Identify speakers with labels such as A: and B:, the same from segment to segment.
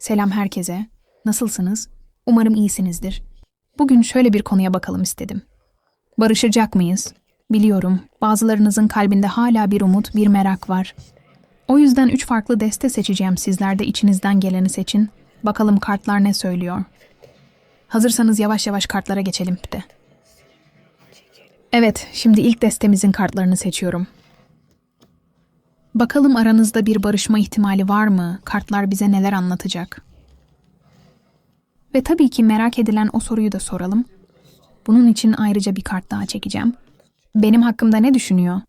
A: Selam herkese. Nasılsınız? Umarım iyisinizdir. Bugün şöyle bir konuya bakalım istedim. Barışacak mıyız? Biliyorum, bazılarınızın kalbinde hala bir umut, bir merak var. O yüzden üç farklı deste seçeceğim. Sizler de içinizden geleni seçin. Bakalım kartlar ne söylüyor. Hazırsanız yavaş yavaş kartlara geçelim de. Evet, şimdi ilk destemizin kartlarını seçiyorum. Bakalım aranızda bir barışma ihtimali var mı? Kartlar bize neler anlatacak? Ve tabii ki merak edilen o soruyu da soralım. Bunun için ayrıca bir kart daha çekeceğim. Benim hakkımda ne düşünüyor?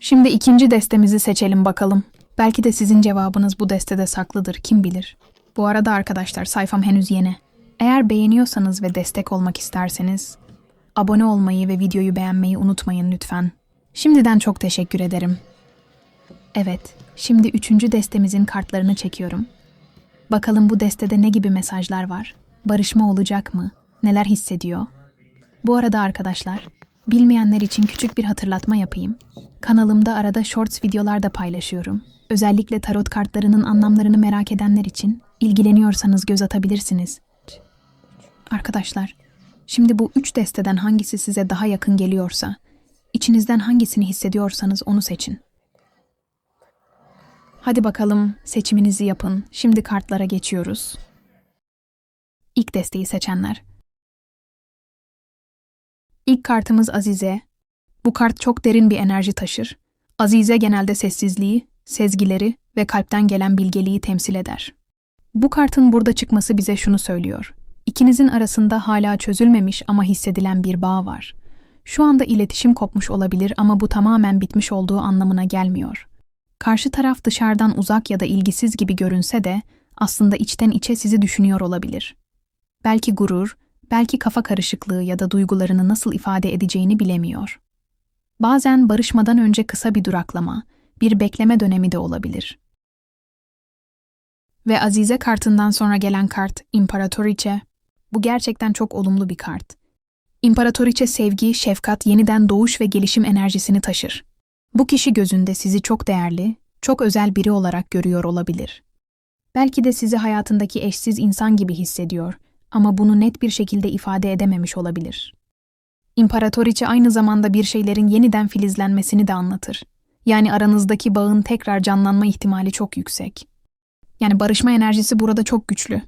A: Şimdi ikinci destemizi seçelim bakalım. Belki de sizin cevabınız bu destede saklıdır, kim bilir. Bu arada arkadaşlar sayfam henüz yeni. Eğer beğeniyorsanız ve destek olmak isterseniz abone olmayı ve videoyu beğenmeyi unutmayın lütfen. Şimdiden çok teşekkür ederim. Evet, şimdi üçüncü destemizin kartlarını çekiyorum. Bakalım bu destede ne gibi mesajlar var? Barışma olacak mı? Neler hissediyor? Bu arada arkadaşlar, bilmeyenler için küçük bir hatırlatma yapayım. Kanalımda arada shorts videolar da paylaşıyorum. Özellikle tarot kartlarının anlamlarını merak edenler için ilgileniyorsanız göz atabilirsiniz. Arkadaşlar, şimdi bu üç desteden hangisi size daha yakın geliyorsa, içinizden hangisini hissediyorsanız onu seçin. Hadi bakalım seçiminizi yapın. Şimdi kartlara geçiyoruz. İlk desteği seçenler. İlk kartımız Azize. Bu kart çok derin bir enerji taşır. Azize genelde sessizliği, sezgileri ve kalpten gelen bilgeliği temsil eder. Bu kartın burada çıkması bize şunu söylüyor. İkinizin arasında hala çözülmemiş ama hissedilen bir bağ var. Şu anda iletişim kopmuş olabilir ama bu tamamen bitmiş olduğu anlamına gelmiyor. Karşı taraf dışarıdan uzak ya da ilgisiz gibi görünse de aslında içten içe sizi düşünüyor olabilir. Belki gurur, belki kafa karışıklığı ya da duygularını nasıl ifade edeceğini bilemiyor. Bazen barışmadan önce kısa bir duraklama, bir bekleme dönemi de olabilir. Ve Azize kartından sonra gelen kart İmparatoriçe. Bu gerçekten çok olumlu bir kart. İmparatoriçe sevgi, şefkat, yeniden doğuş ve gelişim enerjisini taşır. Bu kişi gözünde sizi çok değerli, çok özel biri olarak görüyor olabilir. Belki de sizi hayatındaki eşsiz insan gibi hissediyor ama bunu net bir şekilde ifade edememiş olabilir. İmparatoriçe aynı zamanda bir şeylerin yeniden filizlenmesini de anlatır. Yani aranızdaki bağın tekrar canlanma ihtimali çok yüksek. Yani barışma enerjisi burada çok güçlü.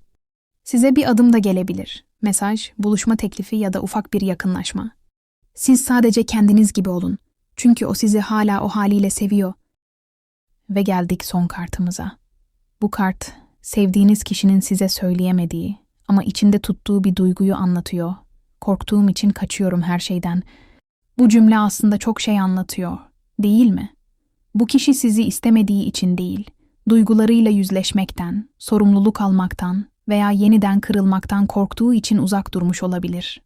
A: Size bir adım da gelebilir. Mesaj, buluşma teklifi ya da ufak bir yakınlaşma. Siz sadece kendiniz gibi olun. Çünkü o sizi hala o haliyle seviyor. Ve geldik son kartımıza. Bu kart, sevdiğiniz kişinin size söyleyemediği ama içinde tuttuğu bir duyguyu anlatıyor. Korktuğum için kaçıyorum her şeyden. Bu cümle aslında çok şey anlatıyor, değil mi? Bu kişi sizi istemediği için değil, duygularıyla yüzleşmekten, sorumluluk almaktan veya yeniden kırılmaktan korktuğu için uzak durmuş olabilir.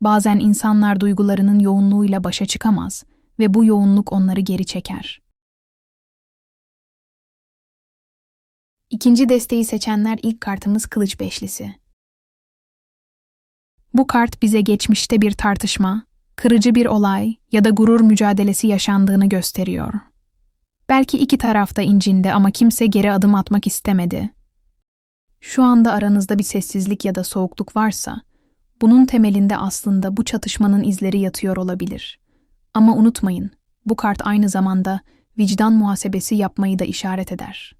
A: Bazen insanlar duygularının yoğunluğuyla başa çıkamaz ve bu yoğunluk onları geri çeker. İkinci desteği seçenler ilk kartımız Kılıç Beşlisi. Bu kart bize geçmişte bir tartışma, kırıcı bir olay ya da gurur mücadelesi yaşandığını gösteriyor. Belki iki taraf da incindi ama kimse geri adım atmak istemedi. Şu anda aranızda bir sessizlik ya da soğukluk varsa, bunun temelinde aslında bu çatışmanın izleri yatıyor olabilir. Ama unutmayın, bu kart aynı zamanda vicdan muhasebesi yapmayı da işaret eder.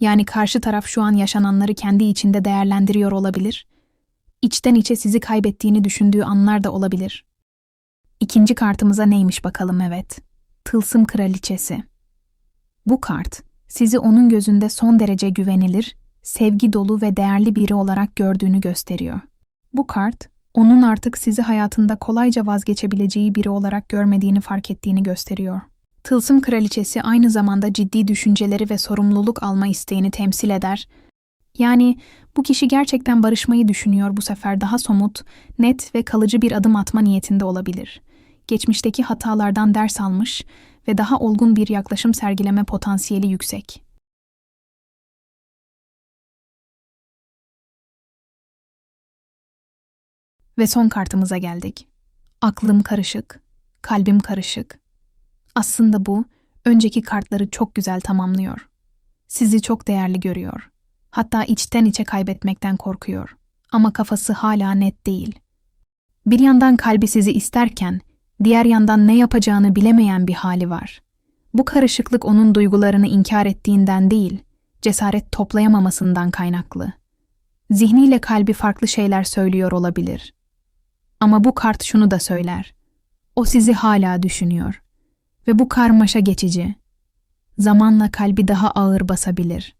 A: Yani karşı taraf şu an yaşananları kendi içinde değerlendiriyor olabilir, içten içe sizi kaybettiğini düşündüğü anlar da olabilir. İkinci kartımıza neymiş bakalım evet. Tılsım Kraliçesi. Bu kart, sizi onun gözünde son derece güvenilir, sevgi dolu ve değerli biri olarak gördüğünü gösteriyor. Bu kart, onun artık sizi hayatında kolayca vazgeçebileceği biri olarak görmediğini fark ettiğini gösteriyor. Tılsım Kraliçesi aynı zamanda ciddi düşünceleri ve sorumluluk alma isteğini temsil eder. Yani bu kişi gerçekten barışmayı düşünüyor bu sefer daha somut, net ve kalıcı bir adım atma niyetinde olabilir. Geçmişteki hatalardan ders almış ve daha olgun bir yaklaşım sergileme potansiyeli yüksek. Ve son kartımıza geldik. Aklım karışık. kalbim karışık. Aslında bu, önceki kartları çok güzel tamamlıyor. Sizi çok değerli görüyor. Hatta içten içe kaybetmekten korkuyor. Ama kafası hala net değil. Bir yandan kalbi sizi isterken, diğer yandan ne yapacağını bilemeyen bir hali var. Bu karışıklık onun duygularını inkar ettiğinden değil, cesaret toplayamamasından kaynaklı. Zihniyle kalbi farklı şeyler söylüyor olabilir. Ama bu kart şunu da söyler. O sizi hala düşünüyor. Ve bu karmaşa geçici. Zamanla kalbi daha ağır basabilir.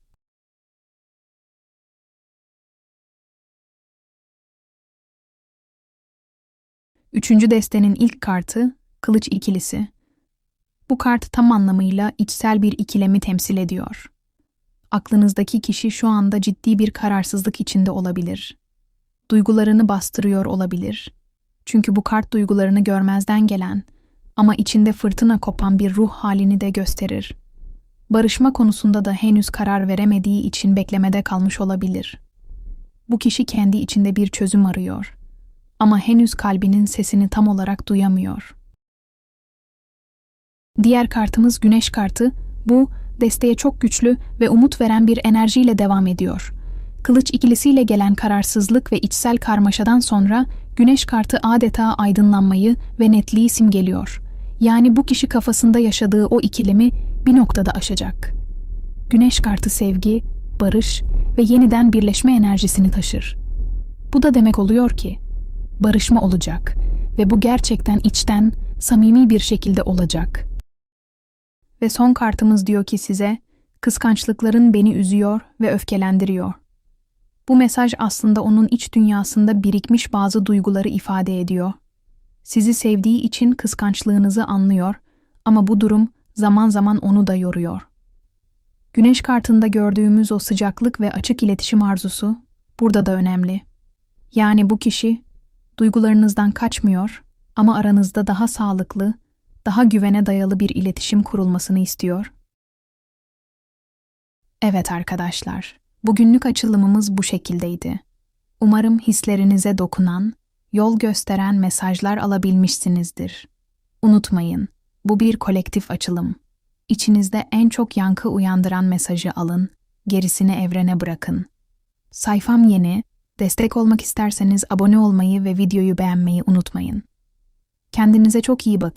A: Üçüncü destenin ilk kartı Kılıç ikilisi. Bu kart tam anlamıyla içsel bir ikilemi temsil ediyor. Aklınızdaki kişi şu anda ciddi bir kararsızlık içinde olabilir. Duygularını bastırıyor olabilir. Çünkü bu kart duygularını görmezden gelen ama içinde fırtına kopan bir ruh halini de gösterir. Barışma konusunda da henüz karar veremediği için beklemede kalmış olabilir. Bu kişi kendi içinde bir çözüm arıyor ama henüz kalbinin sesini tam olarak duyamıyor. Diğer kartımız Güneş kartı. Bu desteğe çok güçlü ve umut veren bir enerjiyle devam ediyor. Kılıç ikilisiyle gelen kararsızlık ve içsel karmaşadan sonra Güneş kartı adeta aydınlanmayı ve netliği simgeliyor. Yani bu kişi kafasında yaşadığı o ikilemi bir noktada aşacak. Güneş kartı sevgi, barış ve yeniden birleşme enerjisini taşır. Bu da demek oluyor ki barışma olacak ve bu gerçekten içten, samimi bir şekilde olacak. Ve son kartımız diyor ki size, kıskançlıkların beni üzüyor ve öfkelendiriyor. Bu mesaj aslında onun iç dünyasında birikmiş bazı duyguları ifade ediyor. Sizi sevdiği için kıskançlığınızı anlıyor ama bu durum zaman zaman onu da yoruyor. Güneş kartında gördüğümüz o sıcaklık ve açık iletişim arzusu burada da önemli. Yani bu kişi duygularınızdan kaçmıyor ama aranızda daha sağlıklı, daha güvene dayalı bir iletişim kurulmasını istiyor. Evet arkadaşlar, bugünlük açılımımız bu şekildeydi. Umarım hislerinize dokunan, yol gösteren mesajlar alabilmişsinizdir. Unutmayın, bu bir kolektif açılım. İçinizde en çok yankı uyandıran mesajı alın, gerisini evrene bırakın. Sayfam yeni, destek olmak isterseniz abone olmayı ve videoyu beğenmeyi unutmayın. Kendinize çok iyi bakın.